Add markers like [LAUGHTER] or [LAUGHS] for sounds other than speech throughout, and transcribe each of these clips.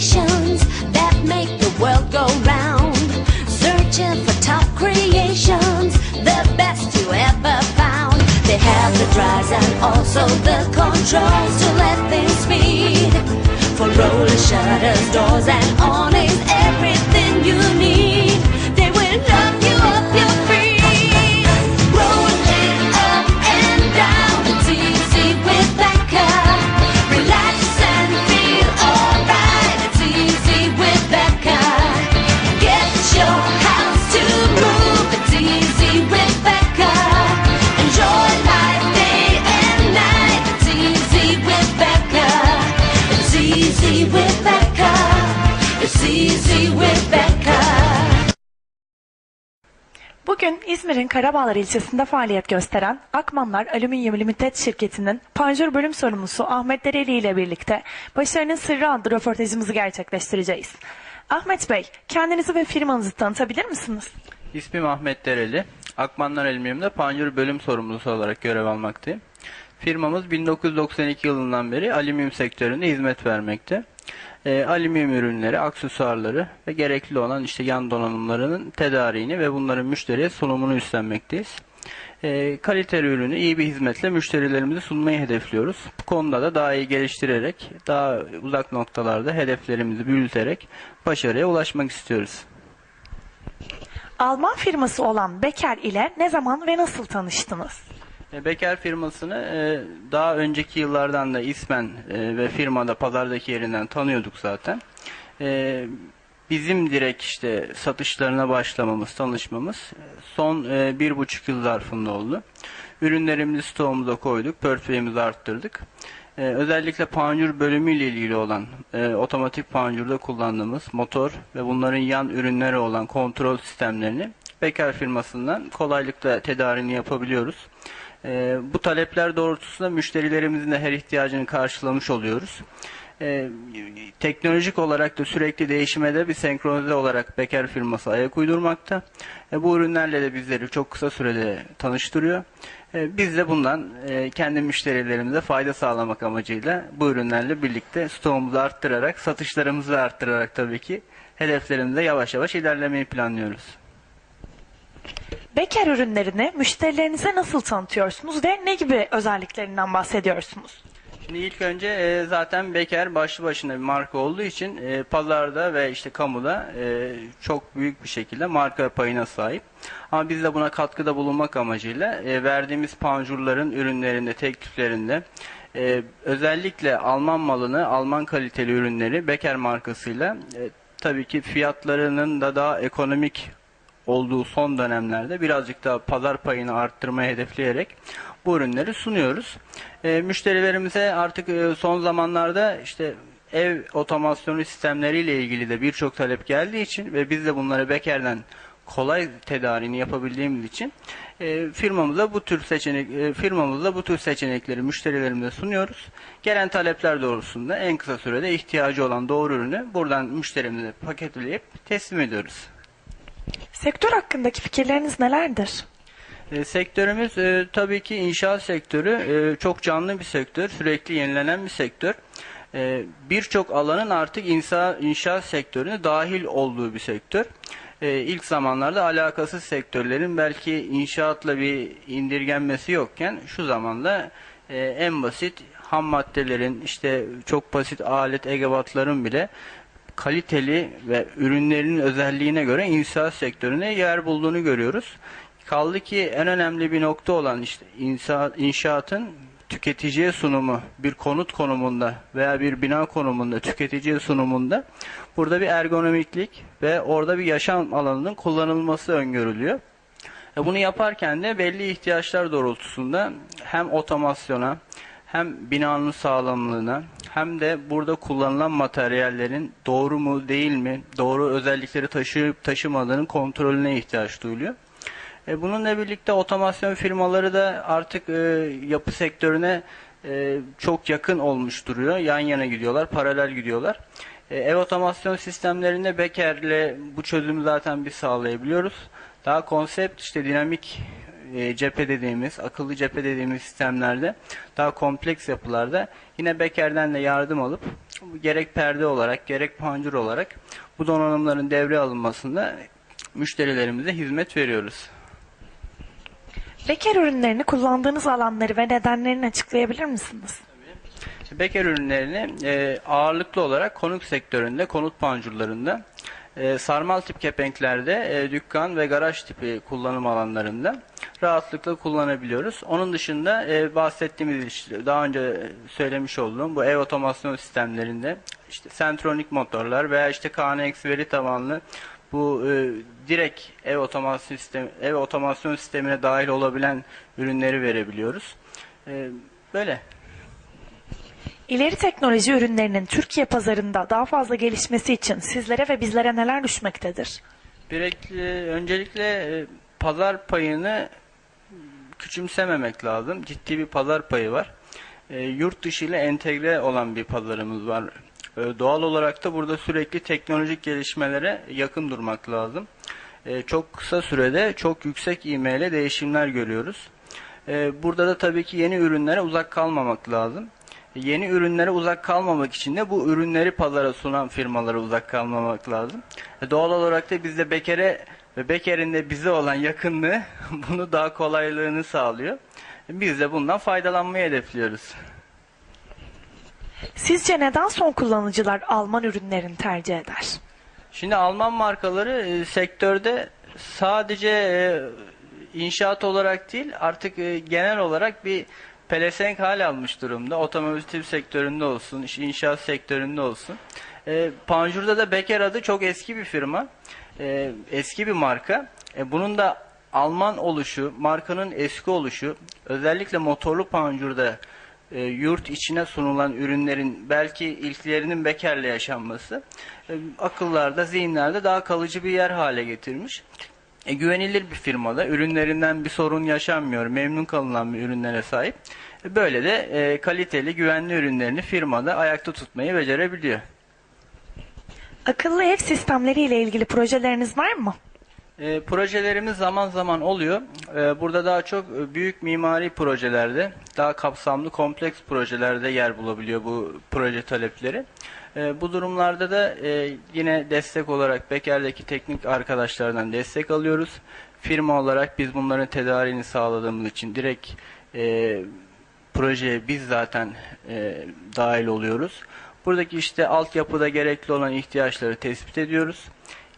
that make the world go round. Searching for top creations, the best you ever found. They have the drives and also the controls to let things speed. For roller shutters, doors, and awnings, İzmir'in Karabağlar ilçesinde faaliyet gösteren Akmanlar Alüminyum Limited şirketinin panjur bölüm sorumlusu Ahmet Dereli ile birlikte Başarının Sırrı adlı röportajımızı gerçekleştireceğiz. Ahmet Bey, kendinizi ve firmanızı tanıtabilir misiniz? İsmim Ahmet Dereli. Akmanlar Alüminyum'da panjur bölüm sorumlusu olarak görev almaktayım. Firmamız 1992 yılından beri alüminyum sektöründe hizmet vermekte. Ee, alüminyum ürünleri, aksesuarları ve gerekli olan işte yan donanımlarının tedariğini ve bunların müşteriye sunumunu üstlenmekteyiz. Ee, kaliteli ürünü iyi bir hizmetle müşterilerimize sunmayı hedefliyoruz. Bu konuda da daha iyi geliştirerek, daha uzak noktalarda hedeflerimizi büyüterek başarıya ulaşmak istiyoruz. Alman firması olan Becker ile ne zaman ve nasıl tanıştınız? E, Becker firmasını e, daha önceki yıllardan da ismen e, ve firmada pazardaki yerinden tanıyorduk zaten. Bizim direkt işte satışlarına başlamamız, tanışmamız son bir buçuk yıl zarfında oldu. Ürünlerimizi stoğumuza koyduk, portföyümüzü arttırdık. Özellikle panjur bölümüyle ilgili olan otomatik panjurda kullandığımız motor ve bunların yan ürünleri olan kontrol sistemlerini Becker firmasından kolaylıkla tedarini yapabiliyoruz. E, bu talepler doğrultusunda müşterilerimizin de her ihtiyacını karşılamış oluyoruz. E, teknolojik olarak da sürekli değişime de bir senkronize olarak Becker firması ayak uydurmakta. E, bu ürünlerle de bizleri çok kısa sürede tanıştırıyor. E, biz de bundan e, kendi müşterilerimize fayda sağlamak amacıyla bu ürünlerle birlikte stoğumuzu arttırarak, satışlarımızı arttırarak tabii ki hedeflerimize yavaş yavaş ilerlemeyi planlıyoruz. Becker ürünlerini müşterilerinize nasıl tanıtıyorsunuz ve ne gibi özelliklerinden bahsediyorsunuz? Şimdi ilk önce e, zaten Becker başlı başına bir marka olduğu için e, pazarda ve işte kamuda e, çok büyük bir şekilde marka payına sahip. Ama biz de buna katkıda bulunmak amacıyla e, verdiğimiz panjurların ürünlerinde, tekliflerinde e, özellikle Alman malını, Alman kaliteli ürünleri Becker markasıyla e, tabii ki fiyatlarının da daha ekonomik olduğu son dönemlerde birazcık daha pazar payını arttırmayı hedefleyerek bu ürünleri sunuyoruz. E, müşterilerimize artık e, son zamanlarda işte ev otomasyonu sistemleriyle ilgili de birçok talep geldiği için ve biz de bunları Becker'den kolay tedarini yapabildiğimiz için e, firmamıza bu tür seçenek e, firmamızda bu tür seçenekleri müşterilerimize sunuyoruz. Gelen talepler doğrusunda en kısa sürede ihtiyacı olan doğru ürünü buradan müşterimize paketleyip teslim ediyoruz. Sektör hakkındaki fikirleriniz nelerdir? E, sektörümüz e, tabii ki inşaat sektörü e, çok canlı bir sektör, sürekli yenilenen bir sektör. E, Birçok alanın artık insa, inşaat sektörüne dahil olduğu bir sektör. E, ilk zamanlarda alakasız sektörlerin belki inşaatla bir indirgenmesi yokken şu zamanda e, en basit ham maddelerin işte çok basit alet egevatların bile kaliteli ve ürünlerinin özelliğine göre inşaat sektörüne yer bulduğunu görüyoruz. Kaldı ki en önemli bir nokta olan işte inşaat, inşaatın tüketiciye sunumu bir konut konumunda veya bir bina konumunda tüketiciye sunumunda burada bir ergonomiklik ve orada bir yaşam alanının kullanılması öngörülüyor. E bunu yaparken de belli ihtiyaçlar doğrultusunda hem otomasyona hem binanın sağlamlığına hem de burada kullanılan materyallerin doğru mu değil mi, doğru özellikleri taşıyıp taşımadığının kontrolüne ihtiyaç duyuluyor. E, bununla birlikte otomasyon firmaları da artık e, yapı sektörüne e, çok yakın olmuş duruyor. Yan yana gidiyorlar, paralel gidiyorlar. E, ev otomasyon sistemlerinde Becker'le bu çözümü zaten biz sağlayabiliyoruz. Daha konsept işte dinamik e, cephe dediğimiz, akıllı cephe dediğimiz sistemlerde daha kompleks yapılarda yine Beker'den de yardım alıp gerek perde olarak gerek pancur olarak bu donanımların devreye alınmasında müşterilerimize hizmet veriyoruz. Beker ürünlerini kullandığınız alanları ve nedenlerini açıklayabilir misiniz? Beker ürünlerini e, ağırlıklı olarak konut sektöründe, konut pancurlarında, e, sarmal tip kepenklerde, e, dükkan ve garaj tipi kullanım alanlarında rahatlıkla kullanabiliyoruz. Onun dışında e, bahsettiğimiz işte daha önce söylemiş olduğum bu ev otomasyon sistemlerinde işte sentronik motorlar veya işte KNX veri tabanlı bu e, direkt ev otomasyon sistemi ev otomasyon sistemine dahil olabilen ürünleri verebiliyoruz. E, böyle. İleri teknoloji ürünlerinin Türkiye pazarında daha fazla gelişmesi için sizlere ve bizlere neler düşmektedir? Birekli, öncelikle e, pazar payını küçümsememek lazım. Ciddi bir pazar payı var. E, yurt dışı ile entegre olan bir pazarımız var. E, doğal olarak da burada sürekli teknolojik gelişmelere yakın durmak lazım. E, çok kısa sürede çok yüksek ivmeyle değişimler görüyoruz. E, burada da tabii ki yeni ürünlere uzak kalmamak lazım. Yeni ürünlere uzak kalmamak için de bu ürünleri pazara sunan firmalara uzak kalmamak lazım. E, Doğal olarak da bizde Beker'e ve Beker'in de bize olan yakınlığı [LAUGHS] bunu daha kolaylığını sağlıyor. Biz de bundan faydalanmayı hedefliyoruz. Sizce neden son kullanıcılar Alman ürünlerini tercih eder? Şimdi Alman markaları e, sektörde sadece e, inşaat olarak değil artık e, genel olarak bir pelesenk hal almış durumda. Otomotiv sektöründe olsun, inşaat sektöründe olsun. E, Panjur'da da Becker adı çok eski bir firma. E, eski bir marka. E, bunun da Alman oluşu, markanın eski oluşu, özellikle motorlu panjurda e, yurt içine sunulan ürünlerin belki ilklerinin Becker'le yaşanması e, akıllarda, zihinlerde daha kalıcı bir yer hale getirmiş. E, güvenilir bir firmada ürünlerinden bir sorun yaşanmıyor, memnun kalınan bir ürünlere sahip. E, böyle de e, kaliteli, güvenli ürünlerini firmada ayakta tutmayı becerebiliyor. Akıllı ev sistemleri ile ilgili projeleriniz var mı? E, projelerimiz zaman zaman oluyor. E, burada daha çok e, büyük mimari projelerde, daha kapsamlı kompleks projelerde yer bulabiliyor bu proje talepleri. E, bu durumlarda da e, yine destek olarak Beker'deki teknik arkadaşlardan destek alıyoruz. Firma olarak biz bunların tedariğini sağladığımız için direkt e, projeye biz zaten e, dahil oluyoruz. Buradaki işte altyapıda gerekli olan ihtiyaçları tespit ediyoruz.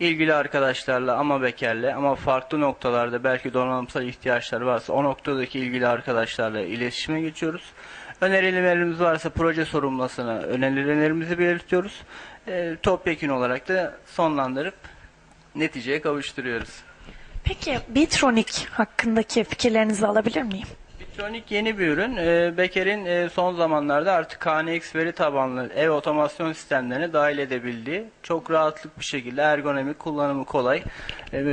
İlgili arkadaşlarla ama bekerle ama farklı noktalarda belki donanımsal ihtiyaçlar varsa o noktadaki ilgili arkadaşlarla iletişime geçiyoruz. Önerilerimiz varsa proje sorumlusuna önerilerimizi belirtiyoruz. E, topyekun olarak da sonlandırıp neticeye kavuşturuyoruz. Peki Bitronic hakkındaki fikirlerinizi alabilir miyim? Bitronic yeni bir ürün. Ee, Becker'in e, son zamanlarda artık KNX veri tabanlı ev otomasyon sistemlerine dahil edebildiği çok rahatlık bir şekilde ergonomik kullanımı kolay e,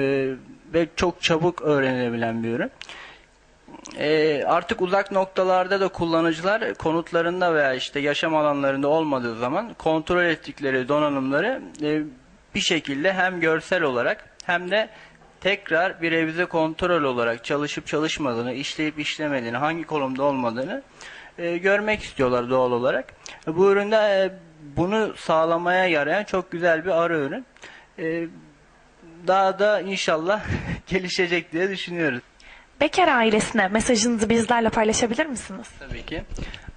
ve çok çabuk öğrenilebilen bir ürün. E, artık uzak noktalarda da kullanıcılar konutlarında veya işte yaşam alanlarında olmadığı zaman kontrol ettikleri donanımları e, bir şekilde hem görsel olarak hem de tekrar bir revize kontrol olarak çalışıp çalışmadığını, işleyip işlemediğini, hangi konumda olmadığını e, görmek istiyorlar doğal olarak. E, bu üründe e, bunu sağlamaya yarayan çok güzel bir ara ürün. E, daha da inşallah [LAUGHS] gelişecek diye düşünüyoruz. Beker ailesine mesajınızı bizlerle paylaşabilir misiniz? Tabii ki.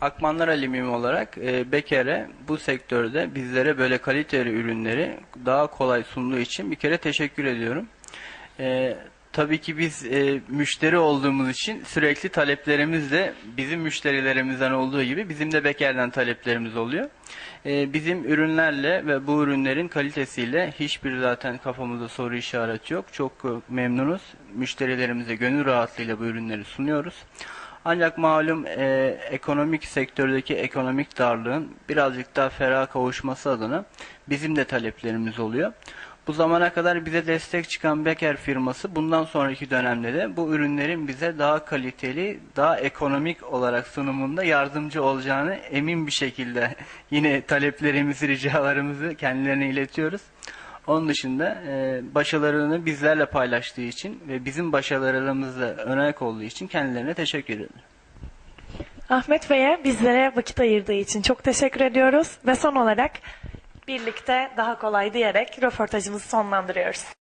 Akmanlar Alüminyum olarak e, Beker'e bu sektörde bizlere böyle kaliteli ürünleri daha kolay sunduğu için bir kere teşekkür ediyorum. E, tabii ki biz e, müşteri olduğumuz için sürekli taleplerimiz de bizim müşterilerimizden olduğu gibi bizim de Beker'den taleplerimiz oluyor. E, bizim ürünlerle ve bu ürünlerin kalitesiyle hiçbir zaten kafamızda soru işareti yok. Çok e, memnunuz. Müşterilerimize gönül rahatlığıyla bu ürünleri sunuyoruz. Ancak malum e, ekonomik sektördeki ekonomik darlığın birazcık daha ferah kavuşması adına bizim de taleplerimiz oluyor. Bu zamana kadar bize destek çıkan Becker firması bundan sonraki dönemde de bu ürünlerin bize daha kaliteli, daha ekonomik olarak sunumunda yardımcı olacağını emin bir şekilde [LAUGHS] yine taleplerimizi, ricalarımızı kendilerine iletiyoruz. Onun dışında e, başarılarını bizlerle paylaştığı için ve bizim başarılarımızla örnek olduğu için kendilerine teşekkür ederim. Ahmet Bey'e bizlere vakit ayırdığı için çok teşekkür ediyoruz ve son olarak birlikte daha kolay diyerek röportajımızı sonlandırıyoruz.